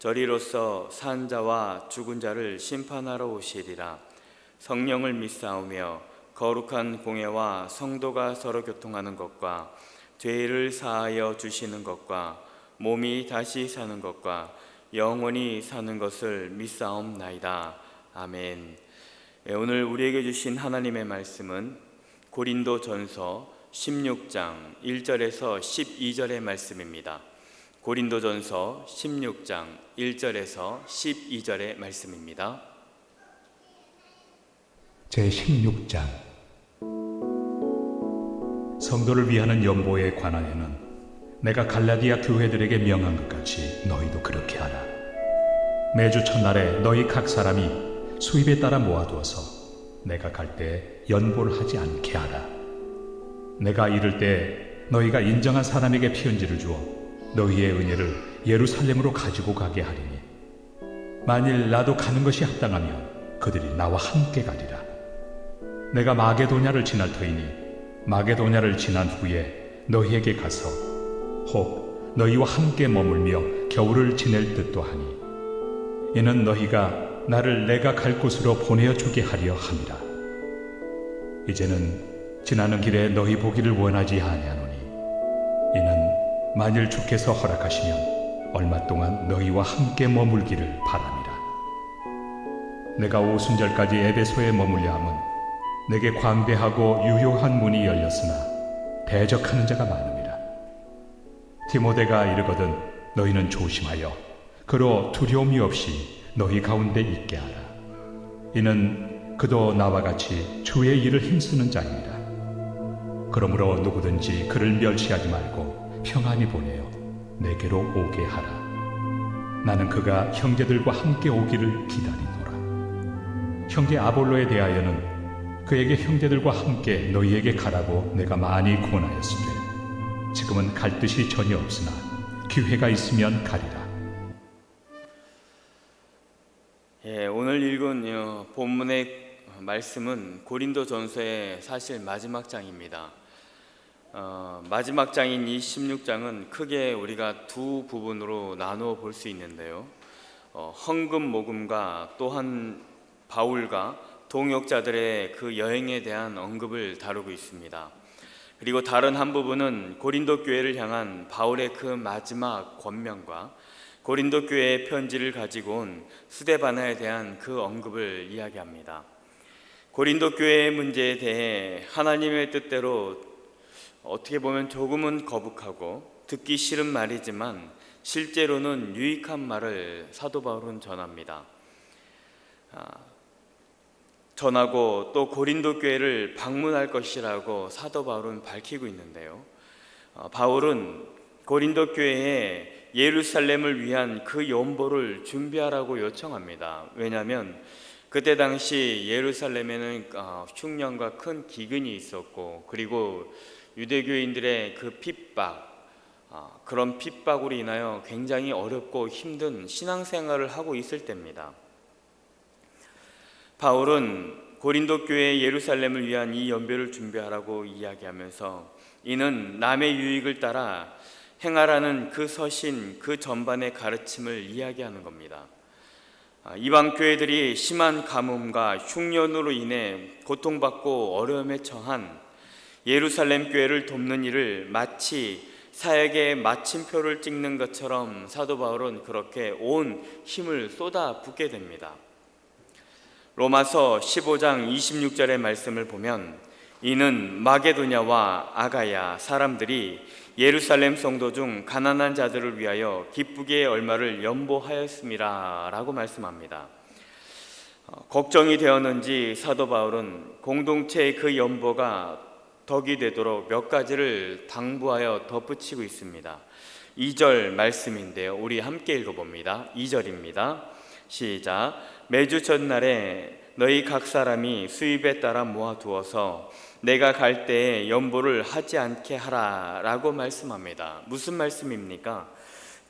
저리로서 산 자와 죽은 자를 심판하러 오시리라. 성령을 믿사오며 거룩한 공예와 성도가 서로 교통하는 것과 죄를 사하여 주시는 것과 몸이 다시 사는 것과 영원히 사는 것을 믿사옵나이다. 아멘. 예, 오늘 우리에게 주신 하나님의 말씀은 고린도 전서 16장 1절에서 12절의 말씀입니다. 고린도 전서 16장 1절에서 12절의 말씀입니다. 제 16장 성도를 위하는 연보에 관하여는 내가 갈라디아 교회들에게 명한 것 같이 너희도 그렇게 하라. 매주 첫날에 너희 각 사람이 수입에 따라 모아두어서 내가 갈 때 연보를 하지 않게 하라. 내가 이를 때 너희가 인정한 사람에게 편지를 주어 너희의 은혜를 예루살렘으로 가지고 가게 하리니 만일 나도 가는 것이 합당하면 그들이 나와 함께 가리라. 내가 마게도냐를 지날 터이니 마게도냐를 지난 후에 너희에게 가서 혹 너희와 함께 머물며 겨울을 지낼 듯도 하니 이는 너희가 나를 내가 갈 곳으로 보내어 주게 하려 함이라 이제는 지나는 길에 너희 보기를 원하지 아니하노니 만일 주께서 허락하시면 얼마 동안 너희와 함께 머물기를 바람이라 내가 오순절까지 에베소에 머물려 함은 내게 광대하고 유효한 문이 열렸으나 대적하는 자가 많음이라. 디모데가 이르거든 너희는 조심하여 그로 두려움이 없이 너희 가운데 있게 하라. 이는 그도 나와 같이 주의 일을 힘쓰는 자입니다. 그러므로 누구든지 그를 멸시하지 말고 평안히 보내어 내게로 오게 하라. 나는 그가 형제들과 함께 오기를 기다리노라. 형제 아볼로에 대하여는 그에게 형제들과 함께 너희에게 가라고 내가 많이 권하였으되 지금은 갈 뜻이 전혀 없으나 기회가 있으면 가리라. 예, 오늘 읽은 어, 본문의 말씀은 고린도 전서의 사실 마지막 장입니다. 어, 마지막 장인 이 16장은 크게 우리가 두 부분으로 나누어 볼 수 있는데요. 어, 헌금 모금과 또한 바울과 동역자들의 그 여행에 대한 언급을 다루고 있습니다. 그리고 다른 한 부분은 고린도 교회를 향한 바울의 그 마지막 권면과 고린도 교회의 편지를 가지고 온 스데바나에 대한 그 언급을 이야기합니다. 고린도 교회의 문제에 대해 하나님의 뜻대로 어떻게 보면 조금은 거북하고 듣기 싫은 말이지만 실제로는 유익한 말을 사도 바울은 전합니다. 아, 전하고 또 고린도 교회를 방문할 것이라고 사도 바울은 밝히고 있는데요. 어, 바울은 고린도 교회에 예루살렘을 위한 그 연보를 준비하라고 요청합니다. 왜냐하면 그때 당시 예루살렘에는 어, 흉년과 큰 기근이 있었고 그리고 유대교인들의 그 핍박 어, 그런 핍박으로 인하여 굉장히 어렵고 힘든 신앙생활을 하고 있을 때입니다. 바울은 고린도 교회 예루살렘을 위한 이 연배를 준비하라고 이야기하면서 이는 남의 유익을 따라 행하라는 그 서신 그 전반의 가르침을 이야기하는 겁니다. 아, 이방 교회들이 심한 가뭄과 흉년으로 인해 고통받고 어려움에 처한 예루살렘 교회를 돕는 일을 마치 사역의 마침표를 찍는 것처럼 사도 바울은 그렇게 온 힘을 쏟아 붓게 됩니다. 로마서 15장 26절의 말씀을 보면 이는 마게도냐와 아가야 사람들이 예루살렘 성도 중 가난한 자들을 위하여 기쁘게 얼마를 연보하였음이라라고 말씀합니다. 어, 걱정이 되었는지 사도 바울은 공동체의 그 연보가 덕이 되도록 몇 가지를 당부하여 덧붙이고 있습니다. 2절 말씀인데요. 우리 함께 읽어봅니다. 2절입니다. 시작. 매주 전날에 너희 각 사람이 수입에 따라 모아두어서 내가 갈 때에 연보를 하지 않게 하라라고 말씀합니다. 무슨 말씀입니까?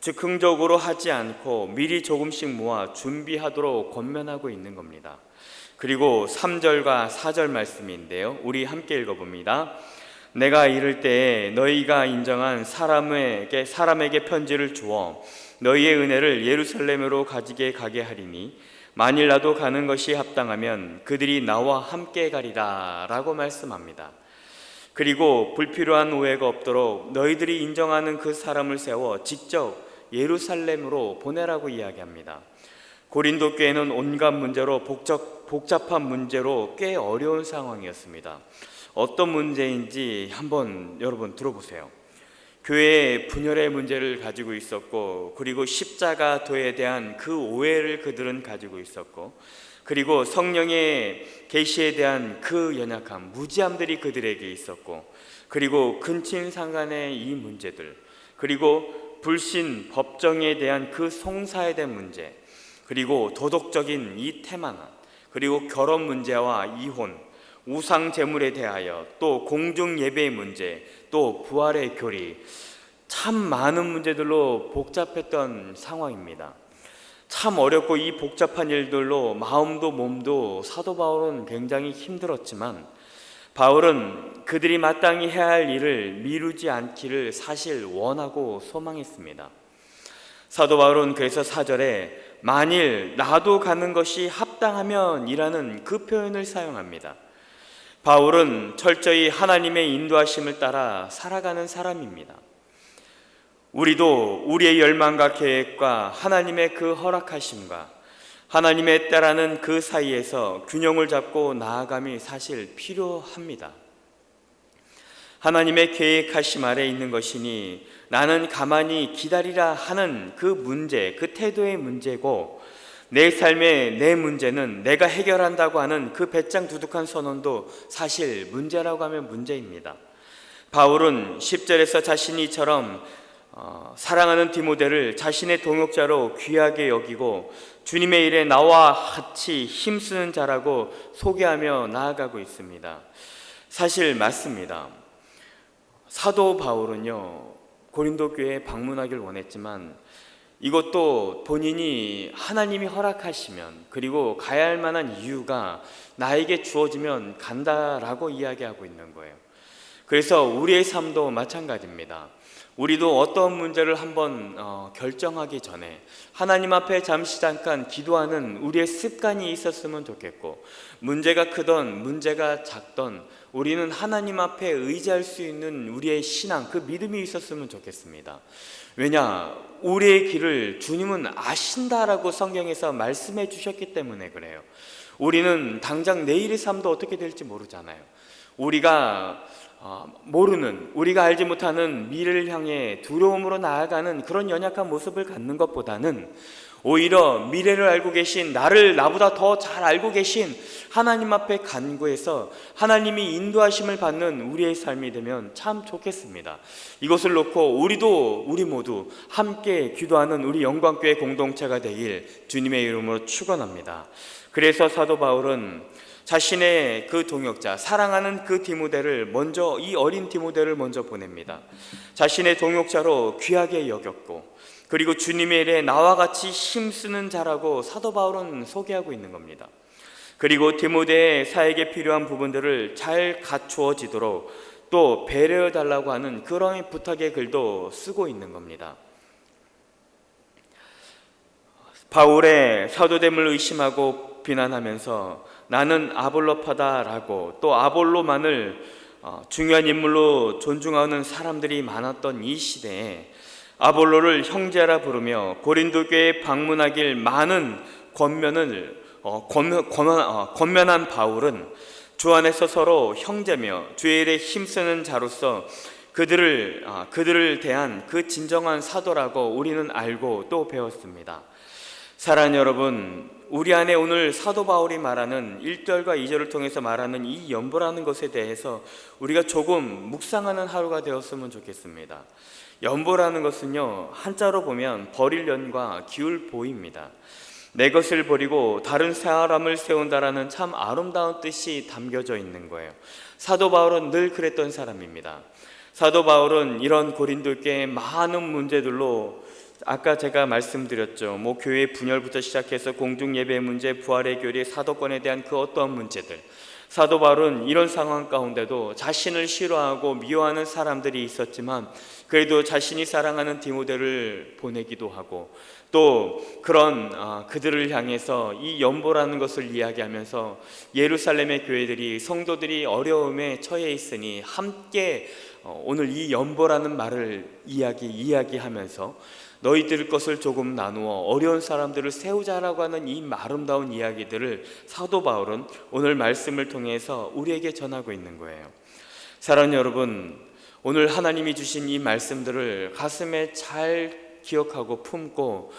즉흥적으로 하지 않고 미리 조금씩 모아 준비하도록 권면하고 있는 겁니다. 그리고 3절과 4절 말씀인데요. 우리 함께 읽어 봅니다. 내가 이를 때에 너희가 인정한 사람에게 사람에게 편지를 주어 너희의 은혜를 예루살렘으로 가지게 가게 하리니 만일 나도 가는 것이 합당하면 그들이 나와 함께 가리라라고 말씀합니다. 그리고 불필요한 오해가 없도록 너희들이 인정하는 그 사람을 세워 직접 예루살렘으로 보내라고 이야기합니다. 고린도 교회는 온갖 문제로 복잡, 복잡한 문제로 꽤 어려운 상황이었습니다. 어떤 문제인지 한번 여러분 들어보세요. 교회의 분열의 문제를 가지고 있었고, 그리고 십자가도에 대한 그 오해를 그들은 가지고 있었고, 그리고 성령의 계시에 대한 그 연약함, 무지함들이 그들에게 있었고, 그리고 근친 상간의 이 문제들, 그리고 불신 법정에 대한 그 송사에 대한 문제, 그리고 도덕적인 이 태만함, 그리고 결혼 문제와 이혼, 우상 제물에 대하여 또 공중 예배의 문제, 또 부활의 교리, 참 많은 문제들로 복잡했던 상황입니다. 참 어렵고 이 복잡한 일들로 마음도 몸도 사도 바울은 굉장히 힘들었지만 바울은 그들이 마땅히 해야 할 일을 미루지 않기를 사실 원하고 소망했습니다. 사도 바울은 그래서 사절에 만일 나도 가는 것이 합당하면이라는 그 표현을 사용합니다. 바울은 철저히 하나님의 인도하심을 따라 살아가는 사람입니다. 우리도 우리의 열망과 계획과 하나님의 그 허락하심과 하나님의 때라는 그 사이에서 균형을 잡고 나아감이 사실 필요합니다. 하나님의 계획하심 아래 있는 것이니 나는 가만히 기다리라 하는 그 문제, 그 태도의 문제고 내 삶의 내 문제는 내가 해결한다고 하는 그 배짱 두둑한 선언도 사실 문제라고 하면 문제입니다. 바울은 10절에서 자신이 이처럼 어, 사랑하는 디모데를 자신의 동역자로 귀하게 여기고 주님의 일에 나와 같이 힘쓰는 자라고 소개하며 나아가고 있습니다. 사실 맞습니다. 사도 바울은요 고린도 교회에 방문하길 원했지만 이것도 본인이 하나님이 허락하시면 그리고 가야 할 만한 이유가 나에게 주어지면 간다라고 이야기하고 있는 거예요. 그래서 우리의 삶도 마찬가지입니다. 우리도 어떤 문제를 한번 어, 결정하기 전에 하나님 앞에 잠시 잠깐 기도하는 우리의 습관이 있었으면 좋겠고 문제가 크던 문제가 작던 우리는 하나님 앞에 의지할 수 있는 우리의 신앙 그 믿음이 있었으면 좋겠습니다. 왜냐 우리의 길을 주님은 아신다라고 성경에서 말씀해 주셨기 때문에 그래요. 우리는 당장 내일의 삶도 어떻게 될지 모르잖아요. 우리가 어, 모르는 우리가 알지 못하는 미래를 향해 두려움으로 나아가는 그런 연약한 모습을 갖는 것보다는 오히려 미래를 알고 계신 나를 나보다 더 잘 알고 계신 하나님 앞에 간구해서 하나님이 인도하심을 받는 우리의 삶이 되면 참 좋겠습니다. 이것을 놓고 우리도 우리 모두 함께 기도하는 우리 영광교회 공동체가 되길 주님의 이름으로 축원합니다. 그래서 사도 바울은 자신의 그 동역자 사랑하는 그 디모데를 먼저 이 어린 디모데를 먼저 보냅니다. 자신의 동역자로 귀하게 여겼고 그리고 주님의 일에 나와 같이 힘쓰는 자라고 사도 바울은 소개하고 있는 겁니다. 그리고 디모데의 사에게 필요한 부분들을 잘 갖추어지도록 또 배려해 달라고 하는 그런 부탁의 글도 쓰고 있는 겁니다. 바울의 사도됨을 의심하고 비난하면서 나는 아볼로파다라고 또 아볼로만을 어, 중요한 인물로 존중하는 사람들이 많았던 이 시대에 아볼로를 형제라 부르며 고린도 교회에 방문하길 많은 권면을 어, 권면, 권면, 어, 권면한 바울은 주 안에서 서로 형제며 주의 일에 힘쓰는 자로서 그들을 아, 그들을 대한 그 진정한 사도라고 우리는 알고 또 배웠습니다. 사랑 여러분, 우리 안에 오늘 사도 바울이 말하는 1절과 2절을 통해서 말하는 이 연보라는 것에 대해서 우리가 조금 묵상하는 하루가 되었으면 좋겠습니다. 연보라는 것은요, 한자로 보면 버릴 연과 기울 보입니다. 내 것을 버리고 다른 사람을 세운다라는 참 아름다운 뜻이 담겨져 있는 거예요. 사도 바울은 늘 그랬던 사람입니다. 사도 바울은 이런 고린도교의 많은 문제들로 아까 제가 말씀드렸죠. 뭐 교회 분열부터 시작해서 공중 예배 문제, 부활의 교리, 사도권에 대한 그 어떠한 문제들. 사도 바울은 이런 상황 가운데도 자신을 싫어하고 미워하는 사람들이 있었지만 그래도 자신이 사랑하는 디모데를 보내기도 하고 또 그런 아, 그들을 향해서 이 연보라는 것을 이야기하면서 예루살렘의 교회들이 성도들이 어려움에 처해 있으니 함께 어, 오늘 이 연보라는 말을 이야기 이야기하면서 너희들 것을 조금 나누어 어려운 사람들을 세우자라고 하는 이 아름다운 이야기들을 사도 바울은 오늘 말씀을 통해서 우리에게 전하고 있는 거예요. 사랑하는 여러분, 오늘 하나님이 주신 이 말씀들을 가슴에 잘 기억하고 품고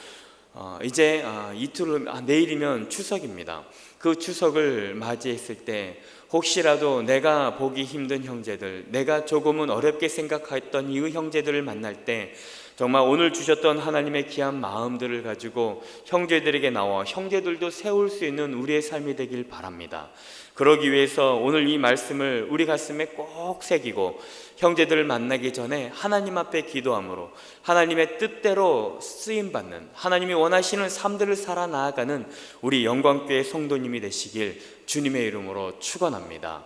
어, 이제 아, 이틀 아, 내일이면 추석입니다. 그 추석을 맞이했을 때 혹시라도 내가 보기 힘든 형제들, 내가 조금은 어렵게 생각했던 이 형제들을 만날 때 정말 오늘 주셨던 하나님의 귀한 마음들을 가지고 형제들에게 나와 형제들도 세울 수 있는 우리의 삶이 되길 바랍니다. 그러기 위해서 오늘 이 말씀을 우리 가슴에 꼭 새기고 형제들을 만나기 전에 하나님 앞에 기도함으로 하나님의 뜻대로 쓰임 받는 하나님이 원하시는 삶들을 살아 나아가는 우리 영광교회 성도님이 되시길 주님의 이름으로 축원합니다.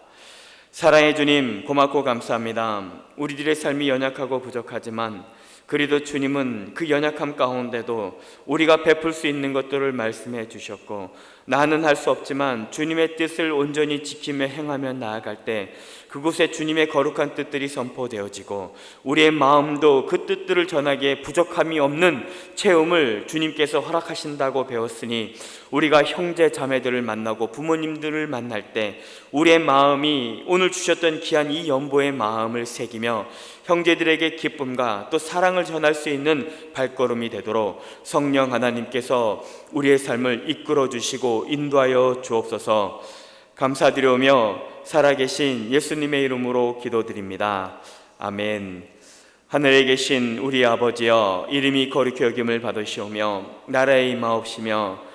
사랑의 주님 고맙고 감사합니다. 우리들의 삶이 연약하고 부족하지만 그래도 주님은 그 연약함 가운데도 우리가 베풀 수 있는 것들을 말씀해 주셨고 나는 할 수 없지만 주님의 뜻을 온전히 지키며 행하며 나아갈 때 그곳에 주님의 거룩한 뜻들이 선포되어지고 우리의 마음도 그 뜻들을 전하기에 부족함이 없는 체험을 주님께서 허락하신다고 배웠으니 우리가 형제 자매들을 만나고 부모님들을 만날 때 우리의 마음이 오늘 주셨던 귀한 이 연보의 마음을 새기며 형제들에게 기쁨과 또 사랑을 전할 수 있는 발걸음이 되도록 성령 하나님께서 우리의 삶을 이끌어 주시고 인도하여 주옵소서 감사드리오며 살아계신 예수님의 이름으로 기도드립니다. 아멘. 하늘에 계신 우리 아버지여 이름이 거룩히 여김을 받으시오며 나라의 임하옵시며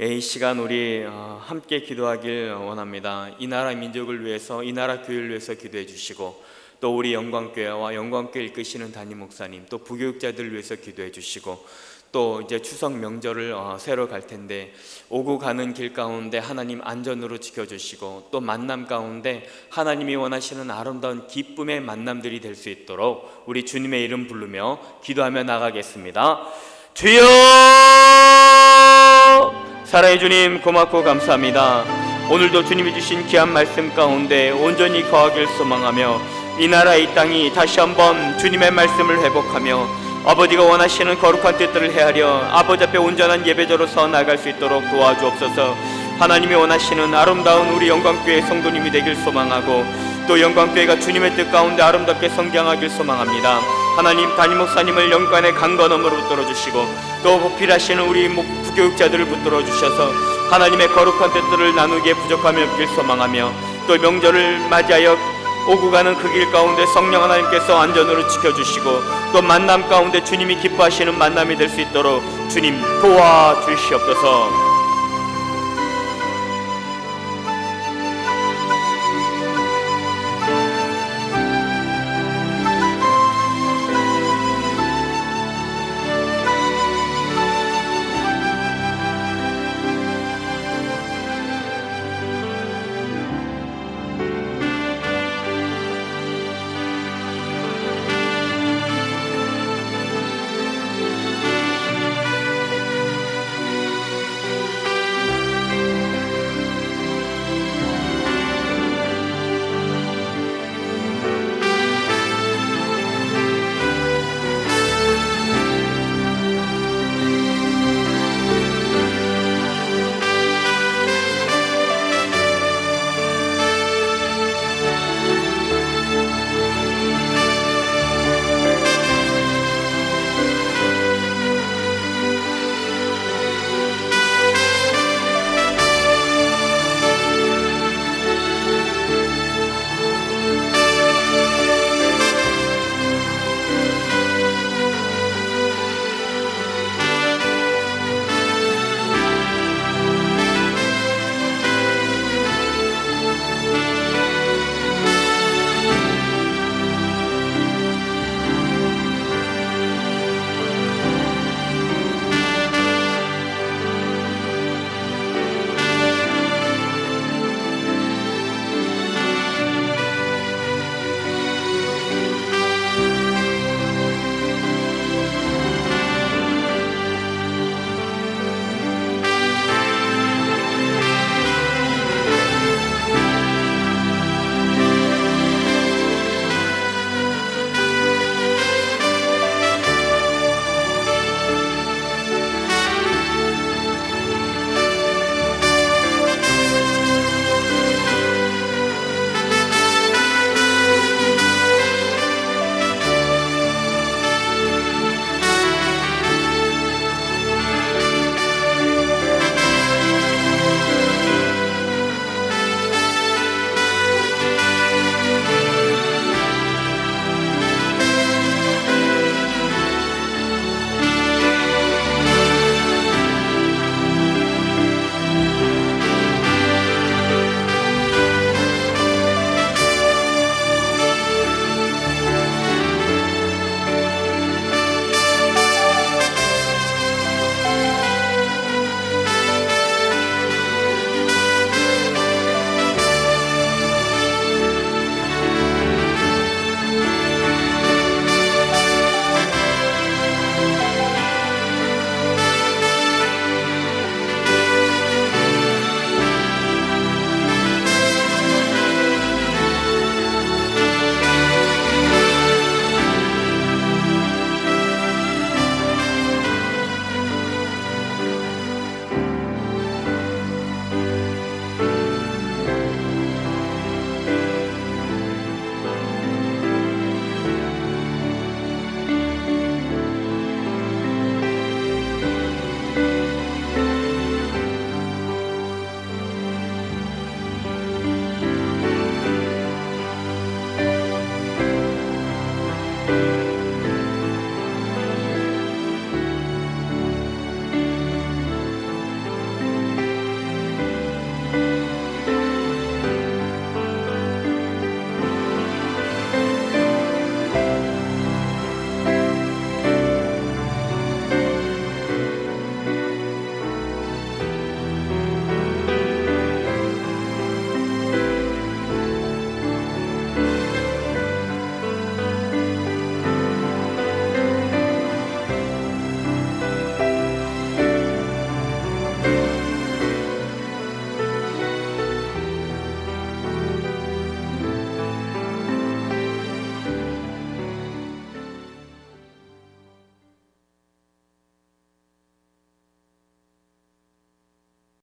이 시간 우리 어, 함께 기도하길 원합니다 이 나라 민족을 위해서 이 나라 교회를 위해서 기도해 주시고 또 우리 영광교회와 영광교회 이끄시는 담임 목사님 또 부교육자들을 위해서 기도해 주시고 또 이제 추석 명절을 어, 새로 갈 텐데 오고 가는 길 가운데 하나님 안전으로 지켜주시고 또 만남 가운데 하나님이 원하시는 아름다운 기쁨의 만남들이 될 수 있도록 우리 주님의 이름 부르며 기도하며 나가겠습니다. 주여 사랑해 주님 고맙고 감사합니다. 오늘도 주님이 주신 귀한 말씀 가운데 온전히 거하길 소망하며 이 나라 이 땅이 다시 한번 주님의 말씀을 회복하며 아버지가 원하시는 거룩한 뜻들을 헤아려 아버지 앞에 온전한 예배자로서 나갈 수 있도록 도와주옵소서 하나님이 원하시는 아름다운 우리 영광교회 성도님이 되길 소망하고 또 영광교회가 주님의 뜻 가운데 아름답게 성장하길 소망합니다 하나님 담임 목사님을 영광의 강건함으로 붙들어 주시고 또 보필하시는 우리 목- 부교육자들을 붙들어 주셔서 하나님의 거룩한 뜻들을 나누기에 부족함이 없길 소망하며 또 명절을 맞이하여 오고 가는 그 길 가운데 성령 하나님께서 안전으로 지켜주시고 또 만남 가운데 주님이 기뻐하시는 만남이 될 수 있도록 주님 도와주시옵소서